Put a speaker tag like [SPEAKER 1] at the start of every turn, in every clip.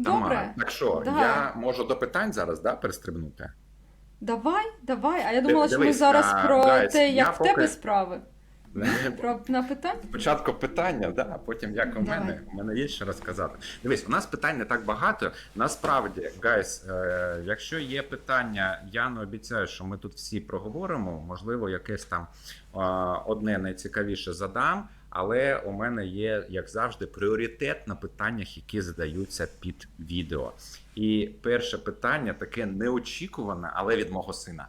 [SPEAKER 1] Добре.
[SPEAKER 2] Тамара, так що,
[SPEAKER 1] Да.
[SPEAKER 2] я можу до питань зараз да, перестрибнути?
[SPEAKER 1] Давай, давай. А я думала, що ми
[SPEAKER 2] дивись,
[SPEAKER 1] зараз
[SPEAKER 2] а,
[SPEAKER 1] про
[SPEAKER 2] guys,
[SPEAKER 1] те,
[SPEAKER 2] я
[SPEAKER 1] як в
[SPEAKER 2] поки-
[SPEAKER 1] тебе справи. Про на питання?
[SPEAKER 2] Спочатку питання, да, а потім як у
[SPEAKER 1] Давай.
[SPEAKER 2] мене. У мене є що розказати. Дивись, у нас питань не так багато. Насправді, гайс, е, якщо є питання, я не обіцяю, що ми тут всі проговоримо. Можливо, якесь там е, одне найцікавіше задам. Але у мене є, як завжди, пріоритет на питаннях, які задаються під відео. І перше питання таке неочікуване, але від мого сина.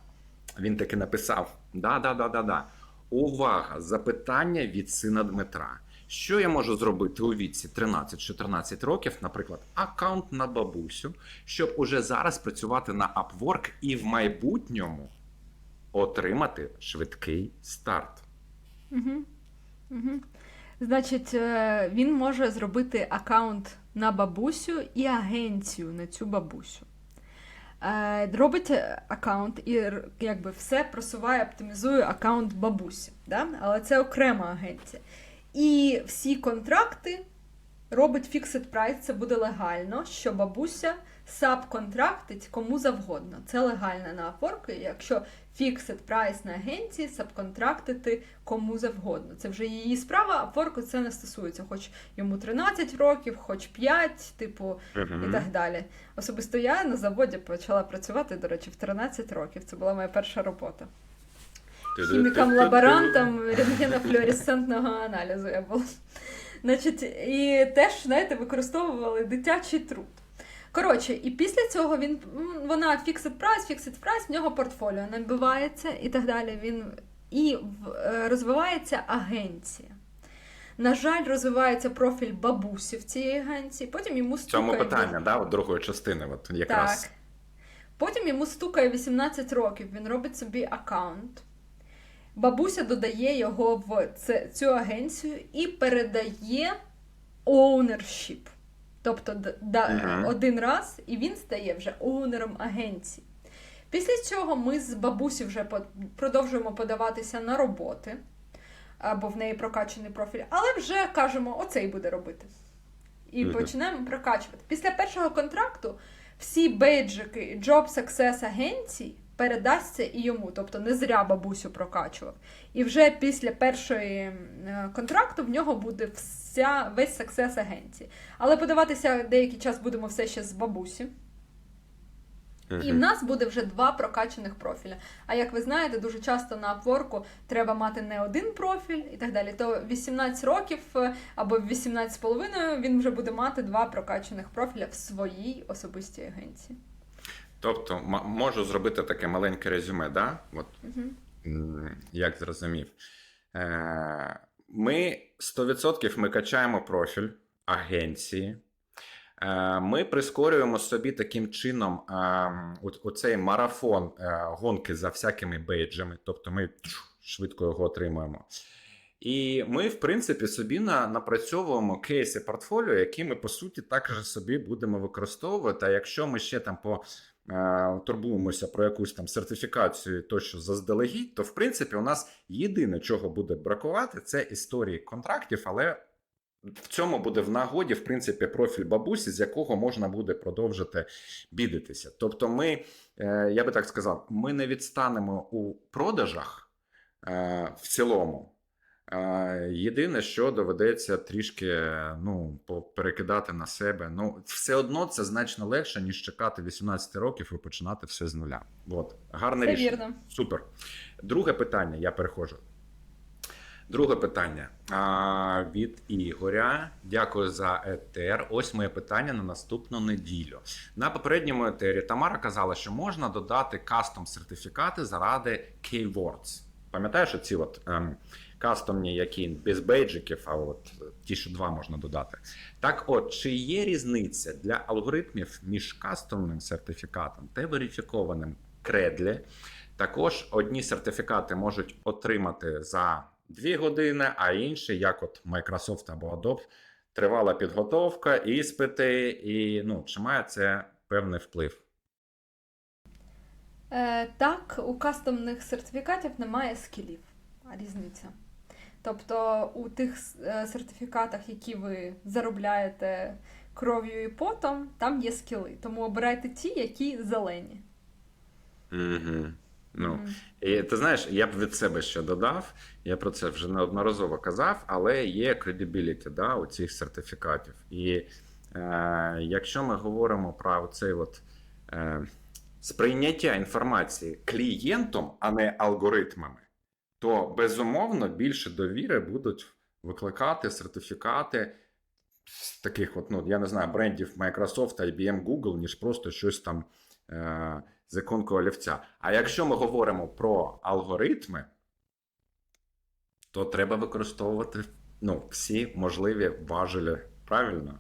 [SPEAKER 2] Він таки написав: да, да, да, да, да. Увага! Запитання від сина Дмитра. Що я можу зробити у віці 13-14 років, наприклад, аккаунт на бабусю, щоб уже зараз працювати на Upwork і в майбутньому отримати швидкий старт?
[SPEAKER 1] Угу. Угу. Значить, е, він може зробити аккаунт на бабусю і агенцію на цю бабусю. Е, Робить аккаунт і якби все просуває, оптимізує аккаунт бабусі. Да? Але це окрема агенція. І всі контракти робить fixed price, це буде легально, що бабуся сабконтрактить кому завгодно. Це легально на Upwork, якщо fixed price на агенції сабконтрактити кому завгодно. Це вже її справа, а Upwork це не стосується, хоч йому 13 років, хоч 5, типу, і так далі. Особисто я на заводі почала працювати, до речі, в 13 років. Це була моя перша робота. Хіміком-лаборантом рентгенофлюоресцентного аналізу я була. Значить, і теж, знаєте, використовували дитячий труд. Коротше, і після цього він м, вона fixed price, fixed price, в нього портфоліо набивається і так далі. Він і е, розвивається агенція. На жаль, розвивається профіль бабусі в цій агенції. Потім йому
[SPEAKER 2] В цьому питання, да, от другої частини, от якраз.
[SPEAKER 1] так. Потім йому стукає 18 років, він робить собі аккаунт. Бабуся додає його в цю агенцію і передає ownership. Тобто да,
[SPEAKER 2] Мгм.
[SPEAKER 1] один раз, і він стає вже оунером агенції. Після цього ми з бабусі вже продовжуємо подаватися на роботи, або в неї прокачаний профіль, але вже кажемо, оцей буде робити. І
[SPEAKER 2] Мгм.
[SPEAKER 1] починаємо прокачувати. Після першого контракту всі бейджики Job Success агенцій передасться і йому, тобто не зря бабусю прокачував. І вже після першої е, контракту в нього буде вся, весь Success агенції. Але подаватися деякий час будемо все ще з бабусі. І в нас буде вже два прокачаних профіля. А як ви знаєте, дуже часто на Upwork треба мати не один профіль і так далі. То 18 років е, або 18 з половиною він вже буде мати два прокачаних профіля в своїй особистій агенції.
[SPEAKER 2] Тобто, можу зробити таке маленьке резюме, да? От,
[SPEAKER 1] Угу.
[SPEAKER 2] як зрозумів. Е, Ми 100% ми качаємо профіль агенції. Е, Ми прискорюємо собі таким чином е, оцей марафон е, гонки за всякими бейджами, тобто ми швидко його отримуємо. І ми, в принципі, собі напрацьовуємо кейси портфоліо, які ми, по суті, також собі будемо використовувати. А якщо ми ще там по турбуємося про якусь там сертифікацію тощо заздалегідь, то в принципі у нас єдине, чого буде бракувати, це історії контрактів, але в цьому буде в нагоді, в принципі, профіль бабусі, з якого можна буде продовжити бідитися. Тобто, ми, е, я би так сказав, ми не відстанемо у продажах е, в цілому. Єдине, що доведеться трішки ну, перекидати на себе. Ну, все одно це значно легше, ніж чекати 18 років і починати все з нуля. От, гарне
[SPEAKER 1] Це
[SPEAKER 2] рішення.
[SPEAKER 1] вірно.
[SPEAKER 2] Супер. Друге питання, я переходжу. Друге питання а, від Ігоря. Дякую за етер. Ось моє питання на наступну неділю. На попередньому етері Тамара казала, що можна додати кастом сертифікати заради keywords. Пам'ятаєш оці от ем, кастомні, які без бейджиків, а от е, ті, що два можна додати. Так от, чи є різниця для алгоритмів між кастомним сертифікатом та верифікованим кредлі? Також одні сертифікати можуть отримати за 2 години, а інші, як от Microsoft або Adobe, тривала підготовка, іспити, і ну, чи має це певний вплив?
[SPEAKER 1] Е, так, у кастомних сертифікатів немає скілів. Різниця. Тобто у тих е, сертифікатах, які ви заробляєте кров'ю і потом, там є скіли. Тому обирайте ті, які зелені.
[SPEAKER 2] Угу. Ну. І ти знаєш, я б від себе ще додав, я про це вже неодноразово казав, але є credibility да, у цих сертифікатів. І е, якщо ми говоримо про цей от, е, сприйняття інформації клієнтом, а не алгоритмами, то безумовно більше довіри будуть викликати сертифікати з таких, от, ну, я не знаю, брендів Microsoft, IBM, Google, ніж просто щось там. Е, з іконкою олівця. А якщо ми говоримо про алгоритми, то треба використовувати ну, всі можливі важелі. Правильно?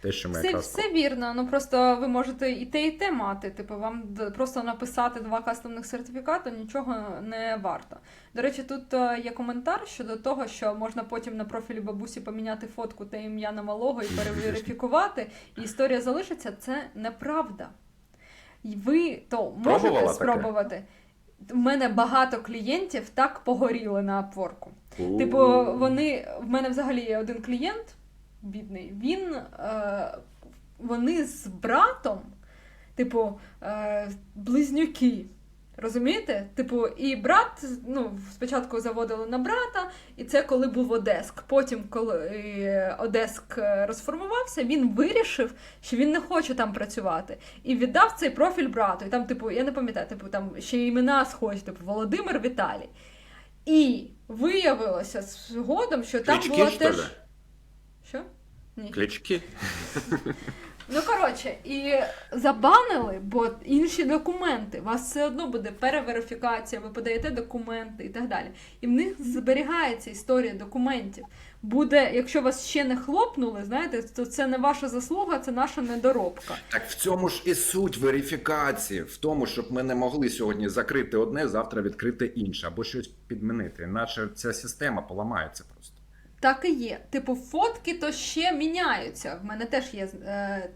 [SPEAKER 2] Те, що ми
[SPEAKER 1] Все,
[SPEAKER 2] якраз
[SPEAKER 1] все вірно. Ну просто ви можете і те, і те мати. Типу, вам просто написати два кастомних сертифікати нічого не варто. До речі, тут е, є коментар щодо того, що можна потім на профілі бабусі поміняти фотку та ім'я на малого і переверифікувати, і історія залишиться. Це неправда. Ви то можете
[SPEAKER 2] Пробувала таке?
[SPEAKER 1] У мене багато клієнтів так погоріли на апворку. Типу, вони в мене взагалі є один клієнт, бідний. Він е, вони з братом, типу, е, близнюки. Розумієте? Типу, і брат, ну, спочатку заводили на брата, і це коли був Одеск. Потім, коли Одеск е, розформувався, він вирішив, що він не хоче там працювати. І віддав цей профіль брату. І там, типу, я не пам'ятаю, типу, там ще імена схожі, типу Володимир Віталій. І виявилося згодом, що там
[SPEAKER 2] Клички,
[SPEAKER 1] була теж. Ні.
[SPEAKER 2] Клички.
[SPEAKER 1] Ну коротше, і забанили, бо інші документи. У вас все одно буде переверифікація, ви подаєте документи і так далі. І в них зберігається історія документів. Буде, якщо вас ще не хлопнули, знаєте, то це не ваша заслуга, це наша недоробка.
[SPEAKER 2] Так в цьому ж і суть верифікації, в тому, щоб ми не могли сьогодні закрити одне, завтра відкрити інше, або щось підмінити. Іначе ця система поламається просто.
[SPEAKER 1] Так і є. Типу, фотки то ще міняються. В мене теж є е,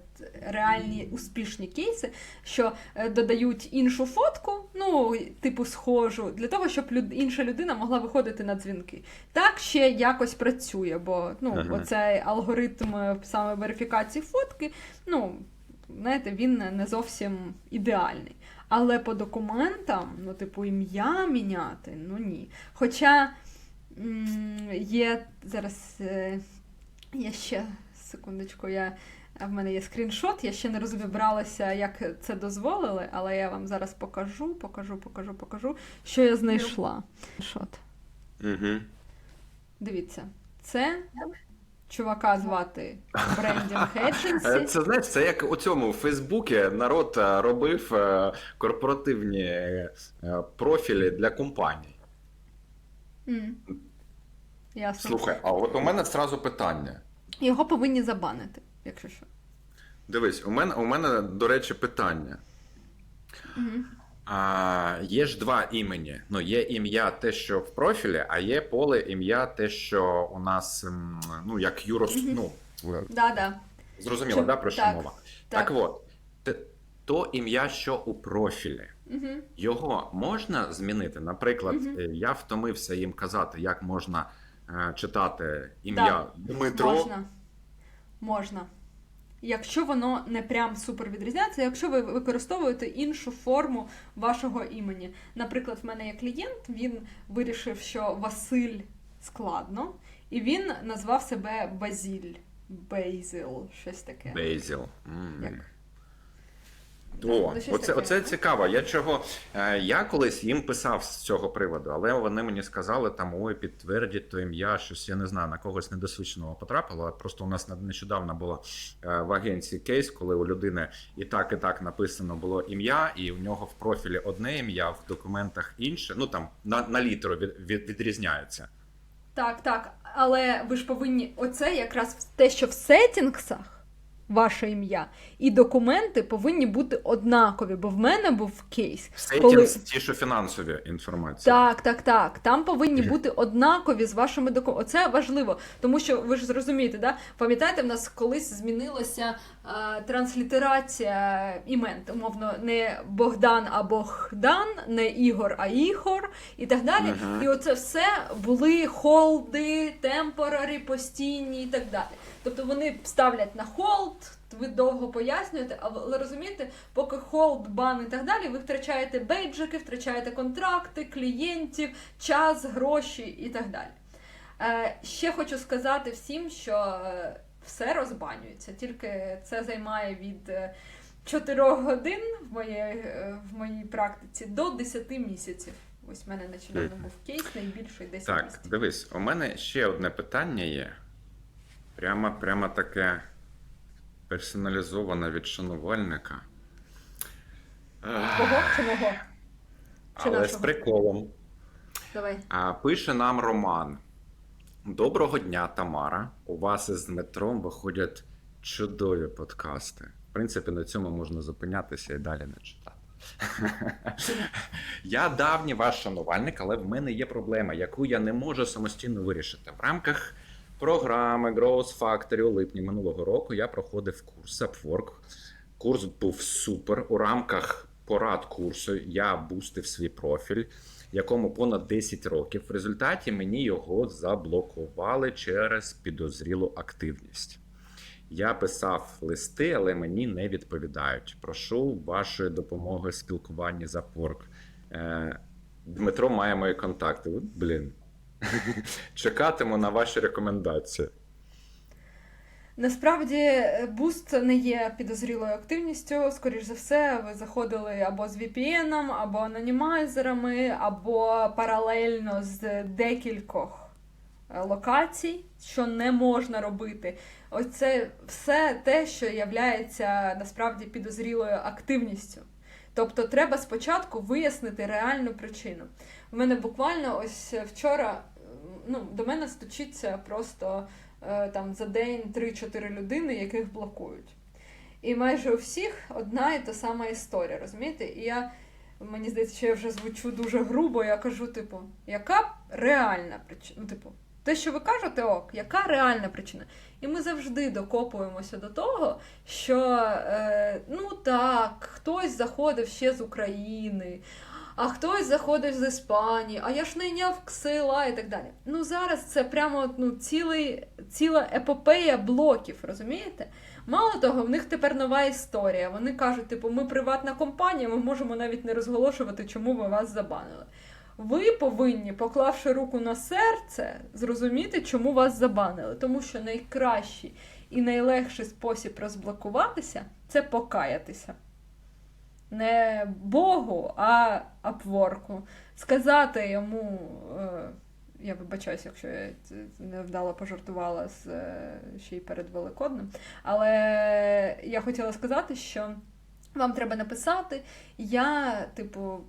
[SPEAKER 1] реальні успішні кейси, що е, додають іншу фотку, ну, типу, схожу, для того, щоб люд, інша людина могла виходити на дзвінки. Так ще якось працює, бо ну,
[SPEAKER 2] Ага.
[SPEAKER 1] оцей алгоритм е, саме верифікації фотки, ну, знаєте, він не- не зовсім ідеальний. Але по документам, ну, типу, ім'я міняти, ну ні. Хоча. Є зараз. е, Я ще секундочку, я, в мене є скріншот, я ще не розібралася, як це дозволили, але я вам зараз покажу, покажу, покажу, покажу, що я знайшла. Скріншот.
[SPEAKER 2] Угу.
[SPEAKER 1] Дивіться, це чувака звати Брендін
[SPEAKER 2] Е,
[SPEAKER 1] Хедженсі.
[SPEAKER 2] Це знаєш, це як у цьому у Фейсбуці народ е, робив е, корпоративні е, профілі для компаній.
[SPEAKER 1] М. Ясно.
[SPEAKER 2] Слухай, а от у мене зразу питання.
[SPEAKER 1] Його повинні забанити, якщо що.
[SPEAKER 2] Дивись, у мене, у мене, до речі, питання.
[SPEAKER 1] Мгм.
[SPEAKER 2] А, є ж два імені. Ну, є ім'я те, що в профілі, а є поле ім'я те, що у нас, ну, як юрос...
[SPEAKER 1] Мгм.
[SPEAKER 2] ну,
[SPEAKER 1] Да-да.
[SPEAKER 2] зрозуміло,
[SPEAKER 1] Чи-
[SPEAKER 2] да, про що
[SPEAKER 1] так,
[SPEAKER 2] мова?
[SPEAKER 1] Так.
[SPEAKER 2] Так, от, то ім'я, що у профілі,
[SPEAKER 1] Угу.
[SPEAKER 2] його можна змінити? Наприклад, е, я втомився їм казати, як можна е, читати ім'я Дмитро.
[SPEAKER 1] Можна. Можна. Якщо воно не прям супер відрізняється, якщо ви використовуєте іншу форму вашого імені. Наприклад, в мене є клієнт, він вирішив, що Василь складно, і він назвав себе Базіль. Бейзил, щось таке.
[SPEAKER 2] Бейзіл. М.
[SPEAKER 1] Як?
[SPEAKER 2] О,
[SPEAKER 1] щось
[SPEAKER 2] оце,
[SPEAKER 1] таке.
[SPEAKER 2] оце цікаво. Я чого е, я колись їм писав з цього приводу, але вони мені сказали там: ой, підтвердіть то ім'я, щось я не знаю, на когось недосвідченого потрапило. Просто у нас нещодавно було е, в агенції кейс, коли у людини і так, і так написано було ім'я, і у нього в профілі одне ім'я, в документах інше. Ну там на, на літеру від, від, відрізняється.
[SPEAKER 1] Так, так. Але ви ж повинні. Оце якраз те, що в сетінгсах ваше ім'я і документи повинні бути однакові, бо в мене був кейс.
[SPEAKER 2] Сетінс, ті, що фінансові інформації.
[SPEAKER 1] Так, так, так. Там повинні бути однакові з вашими документами. Оце важливо, тому що ви ж зрозумієте, да? пам'ятаєте, в нас колись змінилася е, транслітерація імен, умовно, не Богдан а Богдан, не Ігор, а Іхор і так далі.
[SPEAKER 2] Мгм.
[SPEAKER 1] І оце все були холди, темпорарі, постійні і так далі. Тобто вони ставлять на холд, ви довго пояснюєте, але розумієте, поки холд, бан і так далі, ви втрачаєте бейджики, втрачаєте контракти, клієнтів, час, гроші і так далі. Е, ще хочу сказати всім, що е, все розбанюється, тільки це займає від е, 4 годин в моїй, е, в моїй практиці до 10 місяців. Ось в мене нещодавно був кейс, найбільший 10
[SPEAKER 2] Так,
[SPEAKER 1] місяців.
[SPEAKER 2] дивись, у мене ще одне питання є. Прямо, прямо таке персоналізоване від шанувальника.
[SPEAKER 1] Кого чи мого? Чи
[SPEAKER 2] Але з
[SPEAKER 1] нашого?
[SPEAKER 2] приколом.
[SPEAKER 1] Давай.
[SPEAKER 2] А, пише нам Роман. Доброго дня, Тамара. У вас із Дмитром виходять чудові подкасти. В принципі, на цьому можна зупинятися і далі не читати. Я давній ваш шанувальник, але в мене є проблема, яку я не можу самостійно вирішити. В рамках програми Growth Factory у липні минулого року я проходив курс Upwork. Курс був супер. У рамках порад курсу я бустив свій профіль, якому понад 10 років. В результаті мені його заблокували через підозрілу активність. Я писав листи, але мені не відповідають. Прошу вашої допомоги спілкуванні з Upwork. Е, Дмитро має мої контакти. Блін. Чекатиму на ваші рекомендації.
[SPEAKER 1] Насправді е, буст не є підозрілою активністю. Скоріш за все, ви заходили або з VPN, або анонімайзерами, або паралельно з декількох е, локацій, що не можна робити. Ось це все те, що являється насправді підозрілою активністю. Тобто треба спочатку вияснити реальну причину. У мене буквально ось вчора е, ну, до мене стучиться просто е, там за день 3-4 людини, яких блокують. І майже у всіх одна і та сама історія, розумієте? І я, мені здається, що я вже звучу дуже грубо, я кажу, типу, яка реальна причина? Ну, типу, те, що ви кажете, ок, яка реальна причина? І ми завжди докопуємося до того, що е, ну так, хтось заходив ще з України, а хтось заходив з Іспанії, а я ж не йняв ксила і так далі. Ну зараз це прямо ну, цілий, ціла епопея блоків, розумієте? Мало того, в них тепер нова історія. Вони кажуть, типу, ми приватна компанія, ми можемо навіть не розголошувати, чому ми вас забанили. Ви повинні, поклавши руку на серце, зрозуміти, чому вас забанили. Тому що найкращий і найлегший спосіб розблокуватися це покаятися. Не Богу, а апворку. Сказати йому. Е, я вибачаюсь, якщо я невдало пожартувала з е, ще й перед Великоднем. Але я хотіла сказати, що вам треба написати. Я, типу,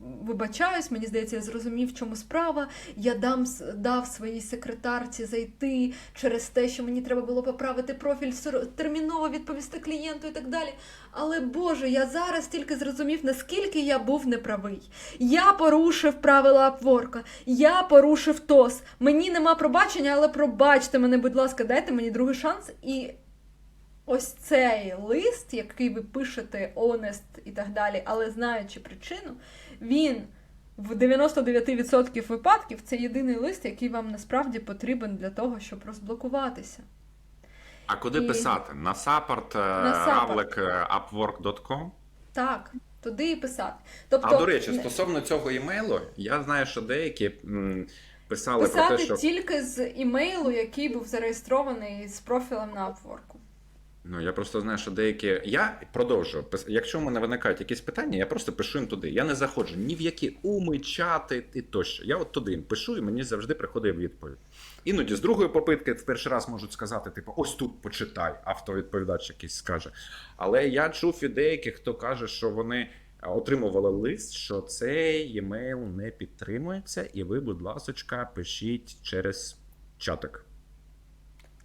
[SPEAKER 1] вибачаюсь, мені здається, я зрозумів, в чому справа. Я дам, дав своїй секретарці зайти через те, що мені треба було поправити профіль, терміново відповісти клієнту і так далі. Але Боже, я зараз тільки зрозумів, наскільки я був неправий. Я порушив правила Апворка, я порушив ТОС. Мені нема пробачення, але пробачте мене, будь ласка, дайте мені другий шанс. І ось цей лист, який ви пишете honest і так далі, але знаючи причину, він в 99% випадків це єдиний лист, який вам насправді потрібен для того, щоб розблокуватися.
[SPEAKER 2] А куди
[SPEAKER 1] І-
[SPEAKER 2] писати? На support,
[SPEAKER 1] На support.
[SPEAKER 2] е, upwork.com?
[SPEAKER 1] Так, туди і писати. Тобто,
[SPEAKER 2] А до речі, стосовно цього імейлу, я знаю, що деякі писали про
[SPEAKER 1] писати
[SPEAKER 2] те, що
[SPEAKER 1] тільки з імейлу, який був зареєстрований з профілем на Upwork.
[SPEAKER 2] Ну я просто знаю, що деякі. Я продовжую. Пис- Якщо в мене виникають якісь питання, я просто пишу їм туди. Я не заходжу ні в які уми, чати і тощо. Я от туди їм пишу, і мені завжди приходить відповідь. Іноді з другої попитки в перший раз можуть сказати, типу, ось тут почитай, автовідповідач якийсь скаже. Але я чув від деяких, хто каже, що вони отримували лист, що цей емейл не підтримується, і ви, будь ласочка, пишіть через чатик.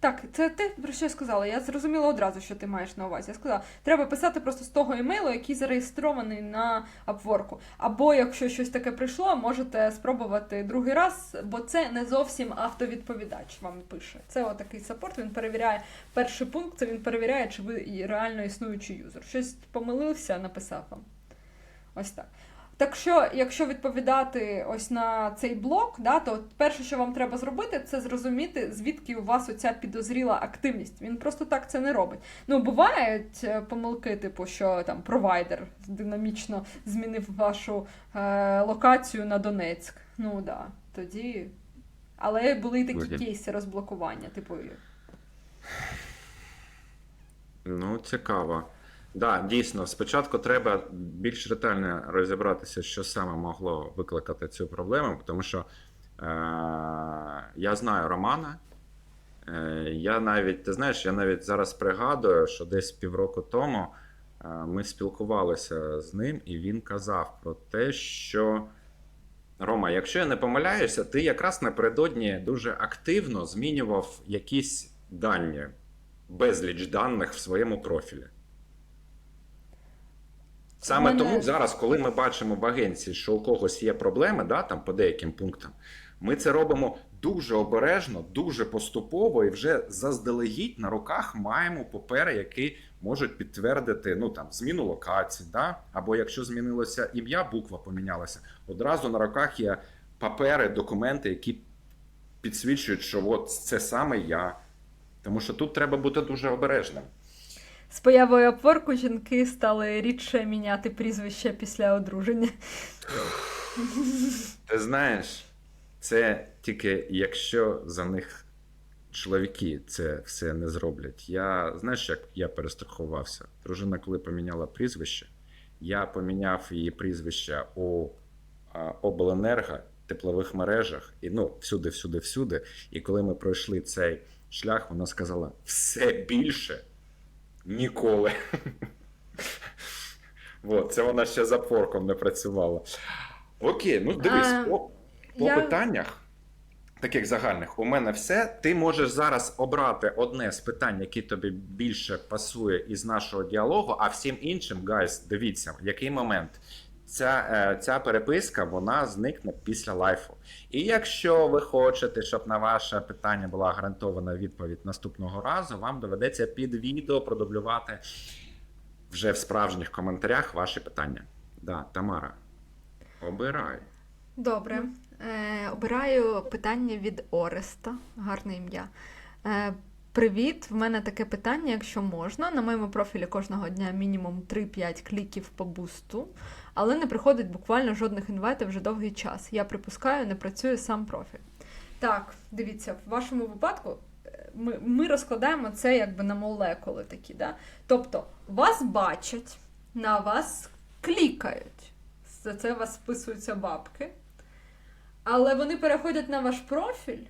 [SPEAKER 1] Так, це те, про що я сказала. Я зрозуміла одразу, що ти маєш на увазі. Я сказала, треба писати просто з того емейлу, який зареєстрований на Upwork. Або якщо щось таке прийшло, можете спробувати другий раз, бо це не зовсім автовідповідач вам пише. Це отакий саппорт, він перевіряє перший пункт, це він перевіряє, чи ви реально існуючий юзер. Щось помилився, написав вам. Ось так. Так що, якщо відповідати ось на цей блок, да, то перше, що вам треба зробити, це зрозуміти, звідки у вас оця підозріла активність. Він просто так це не робить. Ну, бувають е, помилки, типу, що там провайдер динамічно змінив вашу е, локацію на Донецьк. Ну да, тоді. Але були і такі
[SPEAKER 2] Вигідно.
[SPEAKER 1] кейси розблокування, типу.
[SPEAKER 2] Ну, цікаво. Да, дійсно, спочатку треба більш ретельно розібратися, що саме могло викликати цю проблему, тому що е- я знаю Романа. Е- я навіть, ти знаєш, я навіть зараз пригадую, що десь півроку тому е- ми спілкувалися з ним, і він казав про те, що Рома, якщо я не помиляюся, ти якраз напередодні дуже активно змінював якісь дані, безліч даних в своєму профілі. Саме
[SPEAKER 1] мене-
[SPEAKER 2] тому зараз, коли ми бачимо в агенції, що у когось є проблеми, да, там по деяким пунктам, ми це робимо дуже обережно, дуже поступово і вже заздалегідь на руках маємо папери, які можуть підтвердити ну, там, зміну локації, да? або якщо змінилося ім'я, буква помінялася, одразу на руках є папери, документи, які підсвідчують, що от це саме я. Тому що тут треба бути дуже обережним.
[SPEAKER 1] З появою опорку жінки стали рідше міняти прізвище після одруження.
[SPEAKER 2] Ти знаєш, це тільки якщо за них чоловіки це все не зроблять. Я знаєш, як я перестрахувався? Дружина, коли поміняла прізвище, я поміняв її прізвище у обленерго, теплових мережах, і ну, всюди, всюди, всюди. І коли ми пройшли цей шлях, вона сказала: все більше ніколи. От, це вона ще за порком не працювала. Окей, ну дивись,
[SPEAKER 1] А,
[SPEAKER 2] по, по
[SPEAKER 1] я-
[SPEAKER 2] питаннях, таких загальних, у мене все. Ти можеш зараз обрати одне з питань, які тобі більше пасує із нашого діалогу, а всім іншим, гайс, дивіться, який момент. Ця, е, ця переписка вона зникне після лайфу. І якщо ви хочете, щоб на ваше питання була гарантована відповідь наступного разу, вам доведеться під відео продублювати вже в справжніх коментарях ваші питання. Да, Тамара, обирай.
[SPEAKER 1] Добре. Е, обираю питання від Ореста. Гарне ім'я. Е, Привіт, в мене таке питання, якщо можна. На моєму профілі кожного дня мінімум 3-5 кліків по бусту, але не приходить буквально жодних інвайтів вже довгий час. Я припускаю, не працює сам профіль. Так, дивіться, в вашому випадку е, ми, ми розкладаємо це якби на молекули такі. Да? Тобто, вас бачать, на вас клікають. За це вас списуються бабки. Але вони переходять на ваш профіль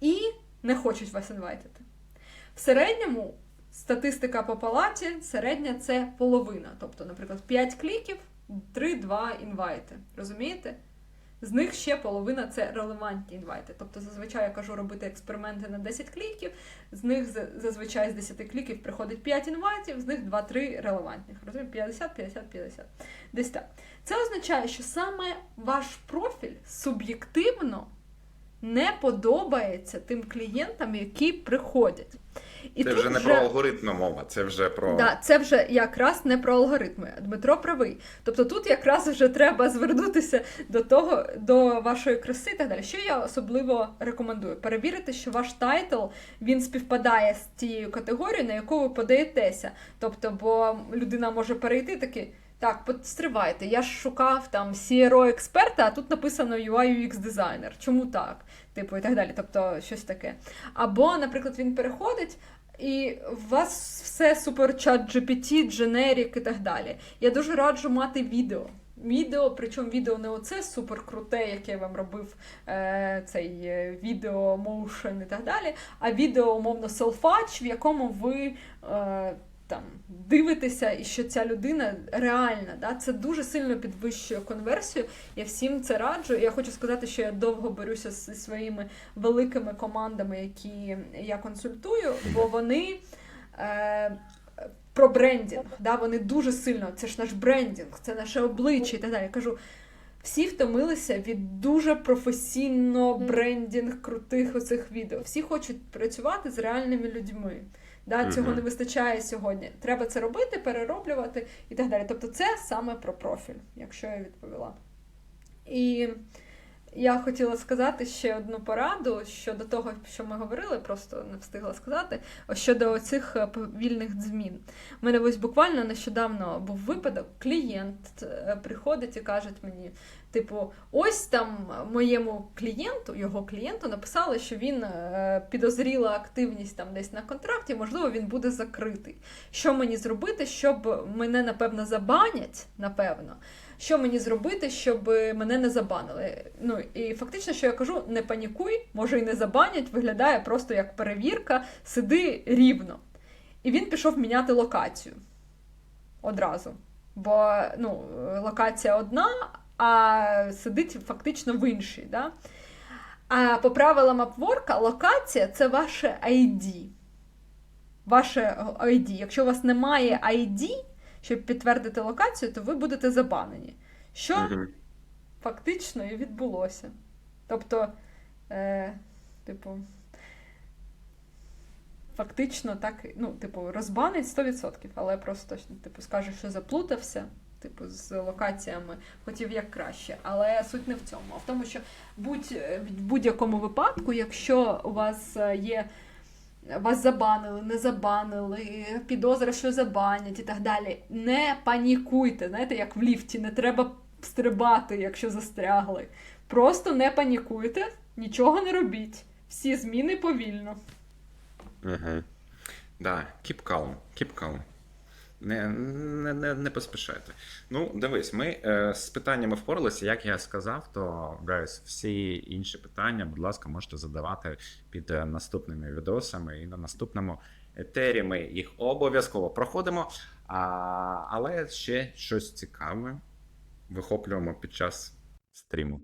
[SPEAKER 1] і не хочуть вас інвайтити. В середньому статистика по палаті середня це половина. Тобто, наприклад, 5 кліків, 3-2 інвайти. Розумієте? З них ще половина це релевантні інвайти. Тобто, зазвичай я кажу робити експерименти на 10 кліків, з них зазвичай з 10 кліків приходить 5 інвайтів, з них 2-3 релевантних. Розумієте? 50, 50, 50. Десь так. Це означає, що саме ваш профіль суб'єктивно не подобається тим клієнтам, які приходять. І
[SPEAKER 2] це
[SPEAKER 1] тут
[SPEAKER 2] вже не про алгоритми мова, це вже про.
[SPEAKER 1] Да, це вже якраз не про алгоритми. Дмитро правий. Тобто тут якраз вже треба звернутися до того, до вашої краси і так далі. Що я особливо рекомендую? Перевірити, що ваш тайтл він співпадає з тією категорією, на яку ви подаєтеся. Тобто, бо людина може перейти таки. Так, постривайте, я ж шукав там CRO експерта, а тут написано UI UX дизайнер. Чому так? Типу, і так далі. Тобто, щось таке. Або, наприклад, він переходить, і у вас все супер чат GPT, дженерік і так далі. Я дуже раджу мати відео. Відео, причому відео не оце супер круте, яке я вам робив е, цей е, відео моушен і так далі, а відео, умовно, селфач, в якому ви е, там дивитеся, і що ця людина реальна. Да? Це дуже сильно підвищує конверсію. Я всім це раджу. Я хочу сказати, що я довго борюся зі своїми великими командами, які я консультую, бо вони. Е, про брендінг, да, вони дуже сильно, це ж наш брендінг, це наше обличчя і так далі. Я кажу, всі втомилися від дуже професійно брендінг крутих оцих відео. Всі хочуть працювати з реальними людьми. Да, цього не вистачає сьогодні. Треба це робити, перероблювати і так далі. Тобто, це саме про профіль, якщо я відповіла. І я хотіла сказати ще одну пораду щодо того, що ми говорили, просто не встигла сказати. Щодо оцих е, повільних змін. У мене ось буквально нещодавно був випадок, клієнт е, приходить і каже мені: типу, ось там моєму клієнту, його клієнту написали, що він е, підозріла активність там десь на контракті, можливо, він буде закритий. Що мені зробити, щоб мене напевно забанять, напевно. Що мені зробити, щоб мене не забанили? Ну і фактично, що я кажу, не панікуй, може і не забанять, виглядає просто як перевірка, сиди рівно. І він пішов міняти локацію одразу. Бо ну, локація одна, а сидить фактично в іншій. Да? А по правилам Upwork локація це ваше ID. Ваше ID. Якщо у вас немає ID, щоб підтвердити локацію, то ви будете забанені. Що
[SPEAKER 2] Мгм.
[SPEAKER 1] фактично і відбулося. Тобто, е, типу, фактично так, ну, типу, розбанить 100%, але просто типу, скаже, що заплутався. Типу, з локаціями хотів як краще. Але суть не в цьому, а в тому, що будь, в будь-якому випадку, якщо у вас е, є вас забанили, не забанили, підозра, що забанять і так далі. Не панікуйте. Знаєте, як в ліфті, не треба стрибати, якщо застрягли. Просто не панікуйте, нічого не робіть. Всі зміни повільно.
[SPEAKER 2] Угу. Да, keep calm, keep calm. Не, не, не, не поспішайте. Ну, дивись, ми е, з питаннями впоралися. Як я сказав, то guys, всі інші питання, будь ласка, можете задавати під е, наступними відосами і на наступному етері ми їх обов'язково проходимо. А, але ще щось цікаве вихоплюємо під час стріму.